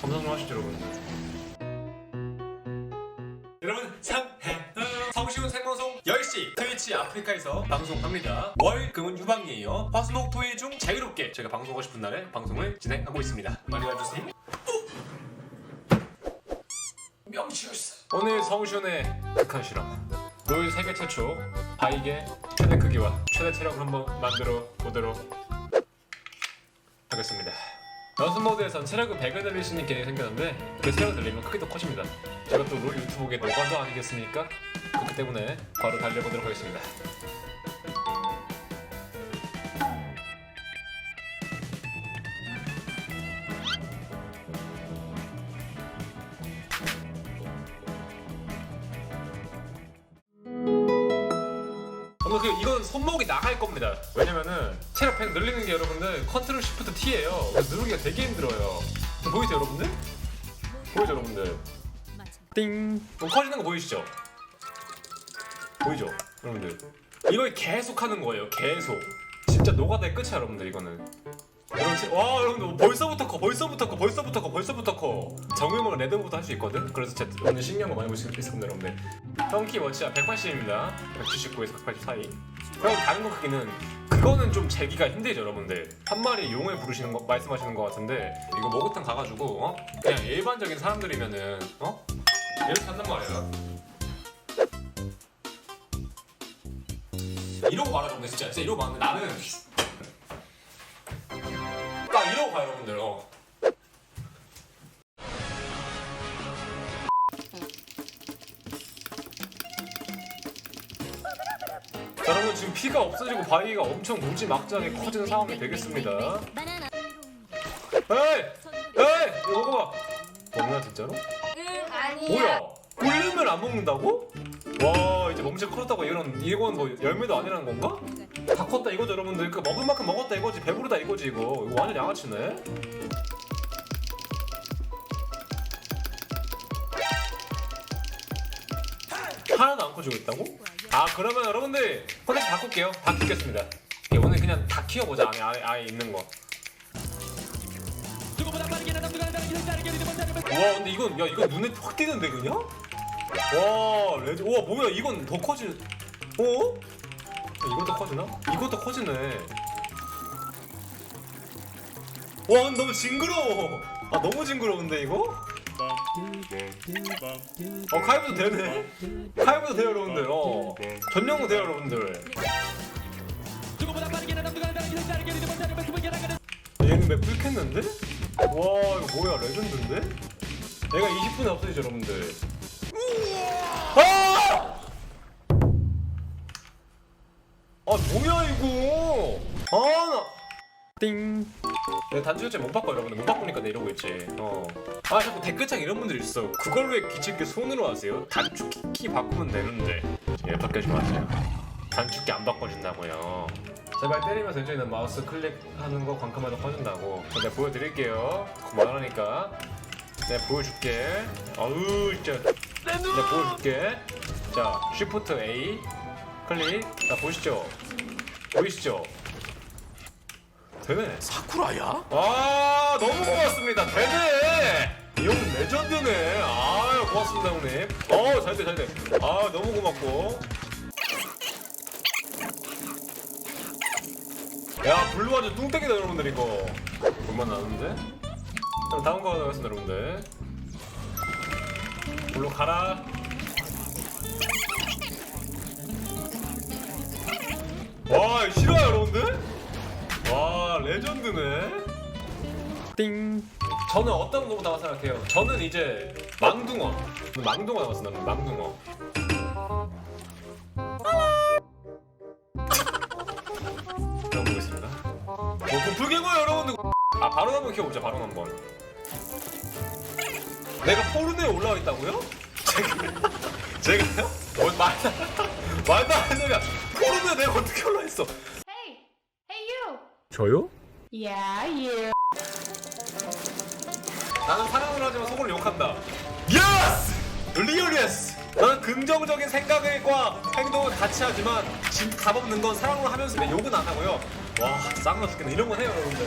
감상 좀 하시죠 여러분 여러분 상해 성시훈 생방송 10시 트위치 아프리카에서 방송합니다. 월 금은 휴방이에요. 화수목 토일 중 자유롭게 제가 방송하고 싶은 날에 방송을 진행하고 있습니다. 많이 와주세요. 명치였어. 오늘 성시훈의 극한 실험 롤 세계 최초 바이게 최대 크기와 최대 체력을 한번 만들어 보도록 하겠습니다. 연습 모드에선 체력을 100을 늘릴 수 있는 기능이 생겼는데 그 체력을 늘리면 크기도 커집니다. 제가 또 롤 유튜브계 노가도 아니겠습니까? 그렇기 때문에 바로 달려보도록 하겠습니다. 그 이건 손목이 나갈 겁니다. 왜냐면은 체력 100 늘리는 게 여러분들 컨트롤 시프트 T예요. 그래서 누르기가 되게 힘들어요. 보이세요, 여러분들? 보이죠, 여러분들? 띵. 뭐 커지는 거 보이시죠? 보이죠, 여러분들? 이걸 계속 하는 거예요. 계속. 진짜 노가다의 끝이야, 여러분들 이거는. 진- 와, 여러분들 벌써부터 커, 벌써부터 커, 벌써부터 커, 벌써부터 커. 정유명은 레드부터 할 수 있거든. 그래서 제가 오늘 신기한 거 많이 보실 수 있습니다, 여러분들. 덩키 워치야 180입니다. 179에서 180 사이. 그럼 다른 거 크기는 그거는 좀 재기가 힘들죠, 여러분들. 한 마리 용을 부르시는 거 말씀하시는 거 같은데 이거 목욕탕 가가지고 어? 그냥 일반적인 사람들이면은 어? 이렇게 한단 말이야. 이러고 여러분들 진짜 진짜 이러고 말하는데 나는 가 여러분들 어. 자, 여러분 지금 피가 없어지고 바위가 엄청 무지막지하게 커지는 상황이 되겠습니다. 에이! 에이! 이거 먹어봐! 먹나 진짜로? 응 아니야. 뭐야? 꿀림을 안 먹는다고? 와 이제 몸체 커졌다고 이런 이건 뭐 열매도 아니라는 건가? 다 컸다 이거죠 여러분들. 그 먹을 만큼 먹었다 이거지. 배부르다 이거지 이거. 이거 완전 양아치네. 하나도 안 커지고 있다고? 아 그러면 여러분들 컨텐츠 바꿀게요. 다 키겠습니다. 오늘 그냥 다 키워보자 안에 아예, 아예 있는 거. 와 근데 이건 야 이건 눈에 확 띄는데 그냥? 와 레드 와 뭐야 이건 더 커지 어? 이것도 커지나? 이것도 커지네 와 너무 징그러워 아 너무 징그러운데 이거? 어 카이브도 되네 카이브도 돼요 여러분들 어 전용도 돼요 여러분들 얘는 맵 뚫겠는데? 와 이거 뭐야 레전드인데? 얘가 20분에 없어지죠 여러분들 아! 아 뭐야 이거? 아 나 띵. 내가 단추교체 못 바꿔 여러분들? 못 바꾸니까 내 이러고 있지. 어아 자꾸 댓글창 이런 분들 있어. 그걸 왜 귀찮게 손으로 하세요? 단축키 키 바꾸면 되는데. 예쁘게 하지 마세요. 단축키 안 바꿔준다고요. 제발 때리면서 이제는 마우스 클릭하는 거 커진다고. 자, 내가 보여드릴게요. 그만하니까 내가 보여줄게. 아우 진짜. 내가 보여줄게. 자 쉬프트 A. 클릭. 자 보시죠? 보이시죠? 되네. 사쿠라야? 아 너무 고맙습니다. 되네. 이 형은 레전드네. 아유 고맙습니다 형님. 어 잘 돼 잘 돼. 아 너무 고맙고. 야 블루 완전 뚱땡이다 여러분들 이거. 얼마 나는데? 그럼 다음 거 가겠습니다 여러분들. 블루 가라? 와 싫어요 여러분들? 와 레전드네. 띵. 저는 어떤 거보다 생각해요? 저는 이제 망둥어. 망둥어 나왔습니다 망둥어. 그럼 보겠습니다. 뭐 불개고요 여러분들 아 바로 한번 키워보자 바로 한번 내가 포르네에 올라와 있다고요? 제가 제가요? 뭐 말도 말도 안 되는 소리야 포르네에 내가 어떻게 올라와 있어 Hey, hey you. 저요? Yeah, you. 나는 사랑을 하지만 속을 욕한다. 예스! 리얼 예스! 나는 긍정적인 생각과 행동을 같이 하지만 진 답 없는 건 사랑을 하면서 내 욕은 안 하고요. 와 쌍나 죽겠네 이런 건 해요 여러분들.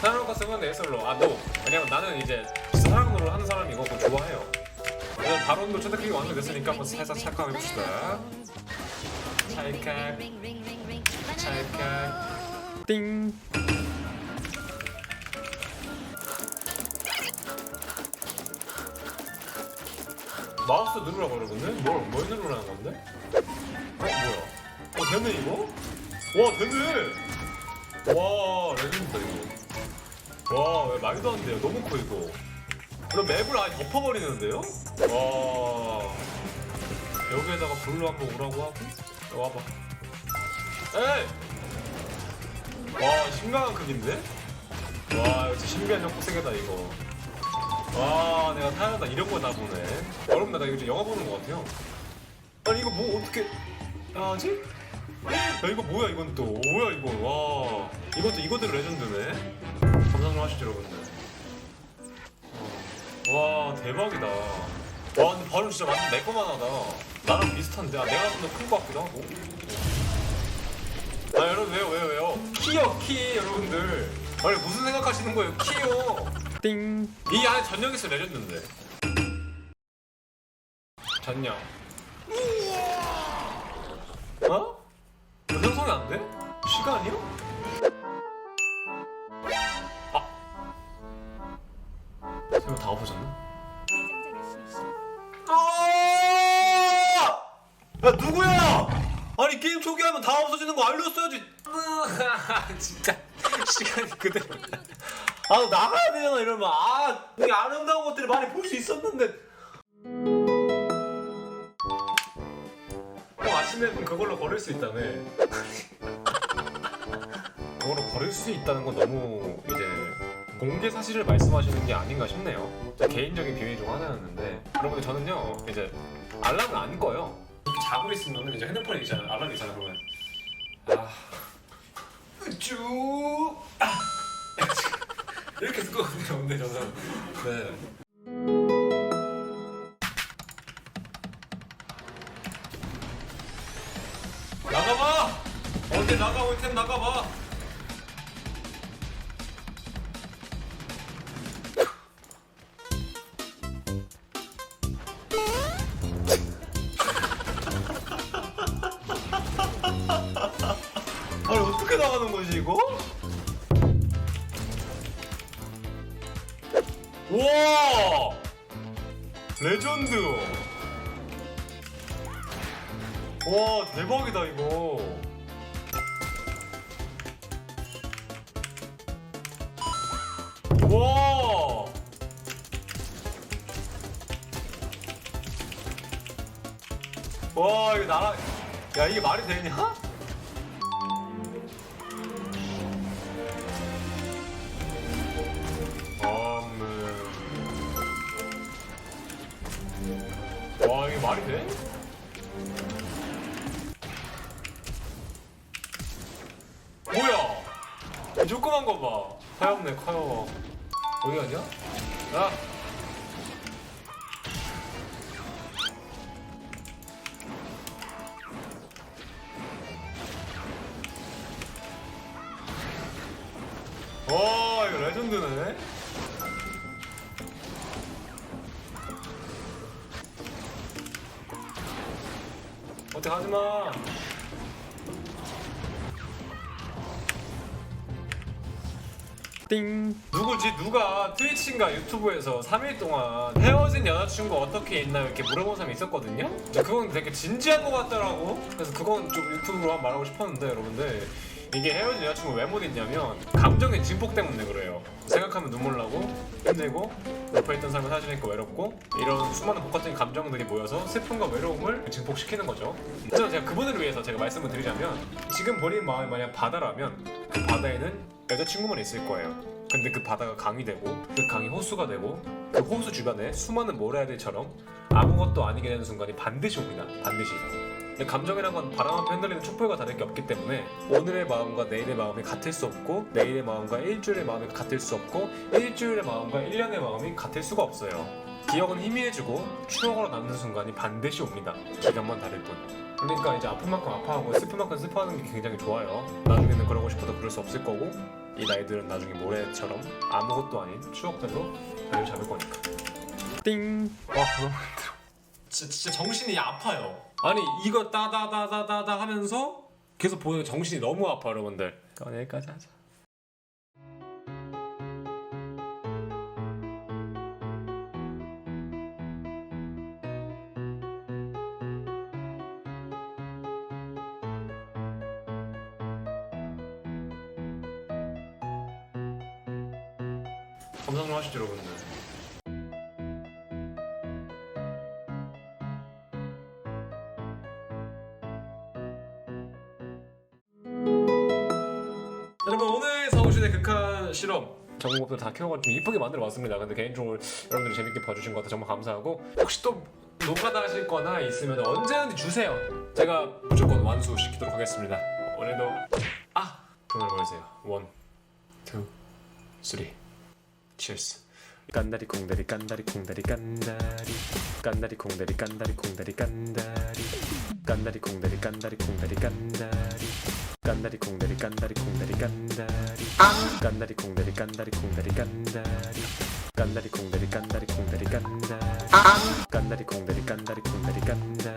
사랑을 갔으면 내 솔로 아 노. 왜냐면 나는 이제 사랑으로 하는 사람이고 그거 좋아해요. 그래서 바론도 초대기가 완성됐으니까 한번 살짝 찰칵 해봅시다. 찰칵 찰칵 띵. 마우스 누르라고 그러는데? 뭘, 뭘 누르라는 건데? 어 뭐야? 어 되네 이거? 와 되네! 와 레전드다 이거 와왜 말도 안 돼요. 너무 커 이거. 그럼 맵을 아예 덮어버리는데요? 와. 여기에다가 불로 한번 오라고 하고? 야, 와봐. 에이! 와 심각한 크기인데? 와 진짜 신비한 세계다 이거. 와 내가 타야다. 이런 거나 보네. 여러분 나 지금 영화 보는 거 같아요. 아니 이거 뭐 어떻게 하지? 야 이거 뭐야 이건 또? 뭐야 이거? 와. 이것도 이거대로 레전드네 감상 좀 하시죠 여러분들 어. 와 대박이다. 와 근데 바로 진짜 완전 내 거만 하다. 나랑 비슷한데? 아, 내가 좀 더큰거 같기도 하고. 아 여러분 왜요 왜요 왜요? 키요 키 여러분들. 아니 무슨 생각하시는 거예요? 키요. 띵. 이 안에 전령 있어 레전드인데. 전령. 그대로. 아 나가야 되잖아 이러면 아 되게 아름다운 것들을 많이 볼 수 있었는데. 형 아침에는 그걸로 걸을 수 있다며. 그걸로 걸을 수 있다는 건 너무 이제 공개 사실을 말씀하시는 게 아닌가 싶네요. 제 개인적인 비밀 중 하나였는데 여러분들 저는요 이제 알람을 안 꺼요. 자고 있으면 이제 핸드폰에 있잖아요. 알람이 있잖아요. 그러면 아 쭉. 아. 이렇게 듣거든요. 근데 저는 네. 나가봐. 어디 나가고 있템 나가봐. 이거? 와 레전드 와 대박이다 이거 와 와, 이거 나라, 야, 이게 말이 되냐? 조그만 거 봐. 하얗네 커요. 어디 가냐? 야. 와 이거 레전드네. 어떻게 하지 마. 띵. 누구지? 누가 트위치인가 유튜브에서 3일 동안 헤어진 여자친구 어떻게 있나요? 이렇게 물어본 사람이 있었거든요? 그건 되게 진지한 것 같더라고. 그래서 그건 좀 유튜브로 한번 말하고 싶었는데 여러분들 이게 헤어진 여자친구 왜 못 있냐면 감정의 증폭 때문에 그래요. 생각하면 눈물 나고 힘들고 옆에 있던 사람을 사라지니까 외롭고 이런 수많은 복합적인 감정들이 모여서 슬픔과 외로움을 증폭시키는 거죠. 그래서 제가 그분을 위해서 제가 말씀을 드리자면 지금 본인 마음이 만약 바다라면 그 바다에는 여자친구만 있을 거예요. 근데 그 바다가 강이 되고 그 강이 호수가 되고 그 호수 주변에 수많은 모래알들처럼 아무것도 아니게 되는 순간이 반드시 옵니다. 반드시. 근데 감정이란 건 바람 앞에 흔들리는 촛불과 다를 게 없기 때문에 오늘의 마음과 내일의 마음이 같을 수 없고 내일의 마음과 일주일의 마음이 같을 수 없고 일주일의 마음과 일년의 마음이 같을 수가 없어요. 기억은 희미해지고 추억으로 남는 순간이 반드시 옵니다. 기간만 다를 뿐. 그러니까 이제 아픈 만큼 아파하고 슬픈 만큼 슬퍼하는 게 굉장히 좋아요. 나중에는 그러고 싶어도 그럴 수 없을 거고 이 나이들은 나중에 모래처럼 아무것도 아닌 추억들로 자리를 잡을 거니까. 띵. 와 너무 힘들어. 진짜, 진짜 정신이 아파요. 아니 이거 따다다다다다 하면서 계속 보는 정신이 너무 아파 여러분들. 그럼 여기까지 하자. 검사 좀 하시죠 여러분들. 실험 전공법들 다좀 이쁘게 만들어 왔습니다. 근데 개인적으로 여러분들이 재밌게 봐주신 것 같아서 정말 감사하고 혹시 또 노가다 하실 거나 있으면 언제든지 주세요. 제가 무조건 완수시키도록 하겠습니다. 오늘도 아 돈을 보내세요. 원, 투, 쓰리. 치얼스. 깐다리 콩다리 깐다리 콩다리 깐다리 깐다리 콩다리 깐다리 콩다리 깐다리 깐다리 콩다리 깐다리 콩다리 깐다리 깐다리 콩다리 깐다리 콩다리 깐다리 깐다리 콩다리 깐다리 콩다리 깐다리 깐다리 콩다리 깐다리 콩다리 깐다리 깐다리 콩다리 깐다리 콩다리 깐다리